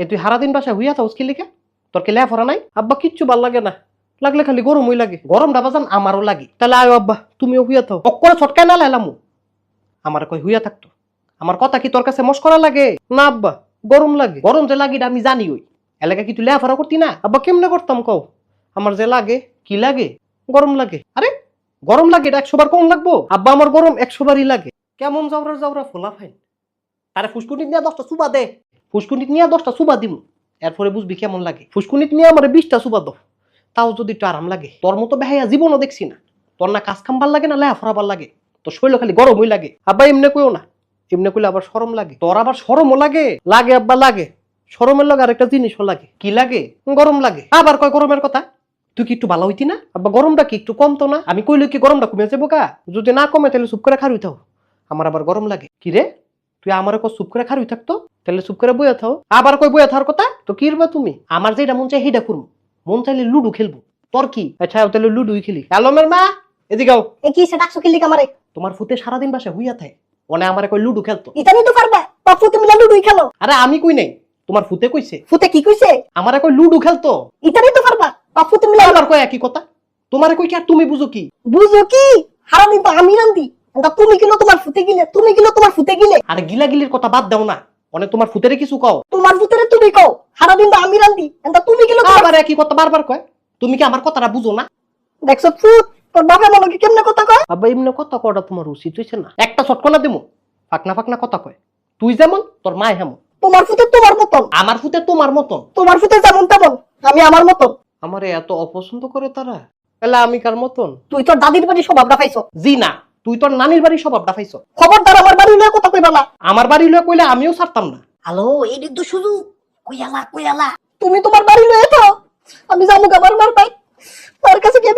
এ, তুই সারাদিন বাসায় হুইয়া থাকস কি লিখে তোর কি লেফরা নাই? আব্বা, কিচ্ছু ভালো লাগে না। লাগলে খালি গরম হই লাগে। গরম ডাবাজান আমারও লাগে। তাহলে আয় আব্বা, তুমিও হুইয়া থাও। অক্করে ছটকায় না লাইলামু আমার কই হুইয়া থাকতো? আমার কথা কি তোর কাছে মস্করা লাগে? না আব্বা, গরম লাগে। গরম যে লাগে আমি জানি ওই। এলাকা কি তুই লেফারা করতি না? আব্বা, কেমনে করতাম কও? আমার যে লাগে, কি লাগে? গরম লাগে। আরে, গরম লাগে এটা একশো বার কম লাগবো? আব্বা, আমার গরম একশো বারই লাগে। কেমন যাওরা যাওরা ফোলা ফাইন তারে ফুসকুনিত নিয়ে দশটা সুবা দে। ফুসকুনিত নিয়ে দশটা সুবা দিমু। এরপরে বুঝবি কেমন লাগে। ফুসকুনিত নিয়ে আমার বিশটা সুবা দো তাও যদি একটু আরাম লাগে। তোর মতো বেহাইয়া জীবনও দেখছি না। তোর না কাজ কাম ভালো লাগে না লেহা ফরা ভালো লাগে। তোর শরীর খালি গরম হই লাগে। আব্বা, এমনি কইও না। এমনি কইলে আবার সরম লাগে। তোর আবার সরমও লাগে। লাগে আব্বা, লাগে। সরমের লগে আরেকটা জিনিসও লাগে। কি লাগে? গরম লাগে। আবার কয় গরমের কথা? তুই কি একটু ভালো হইতি না? আব্বা, গরমটা কি একটু কমতো না? আমি কইলে কি গরমটা কমে যাব কা যদি না কমে তাহলে চুপ করে খার হইতাও আমার আবার গরম লাগে। কি রে? তুই আমার কো চুপ করে খার হই থাকতো? তাহলে চুপ করে বইয়া থাও। আবার কই বইয়া থাকার কথা? তো কি রবা তুমি? আমার যেটা মন চাই সেইটা করব। মন চাইলে লুডু খেলব। তোর কি? আচ্ছা তাহলে লুডুই খেলি। আলমের মা! এদিকেও এ কি সেটা ডাকছো কিল্লি কামারে? তোমার ফুতে সারাদিন বাসা হুইয়া থাকে। অনে আমার কই লুডু খেলতো। ইতানি তো পারবা? বাপু তুমি লুডুই খেলো। আরে আমি কই নাই? তোমার ফুতে কইছে? ফুতে কি কইছে? আমার কই লুডু খেলতো। ইতানি তো পারবা? বাপু মিলা আবার কয় একই কথা? তোমার কই কি আর তুমি বুঝো কি? বুঝো কি? সারাদিন তো আমি রান্দি তুমি কিলো তোমার ফুতে গিলে? তুমি কিলো তোমার ফুতে গিলে? আর গিলাগিলির কথা বাদ দাও না। অনেক তোমার ফুতেরে কিছু কও? তোমার ফুতেরে তুমি কও? সারাদিন তো আমি রান্দি এটা তুমি কিলো তোমার আবার একই কথা বারবার কয়। তুমি কি আমার কথাটা বুঝো না? দেখছ ফুট তোর বাপে মনে কি কেমনে কথা কয়? আব্বা এমনি কথা কটা তোমার উচিত হইছে না। একটা চটকনা দিমু ফাকনা ফাকনা কথা কয়। তুই যেমন তোর মা হেমন। তোমার ফুতে তোমার মতন। আমার ফুতে তোমার মতন। তোমার ফুতে যেমন তেমন আমি আমার মতন। আমারে এত অপছন্দ করে তারা? তাহলে আমি কার মতন? তুই তোর দাদির বাড়ি স্বভাবটা পাইছো। জি না। তুই তোর নানির বাড়ি স্বভাব ডাফাইছ খবরদার আমার বাড়ি লয়ে কথা কইবালা আমার বাড়ি লয়ে কইলে আমিও ছাড়তাম না। আলো এই তো শুধু কইয়ালা কইয়ালা। তুমি তোমার বাড়ি লয়ে তো আমি জানো আমার মার পাই তার কাছে গিয়ে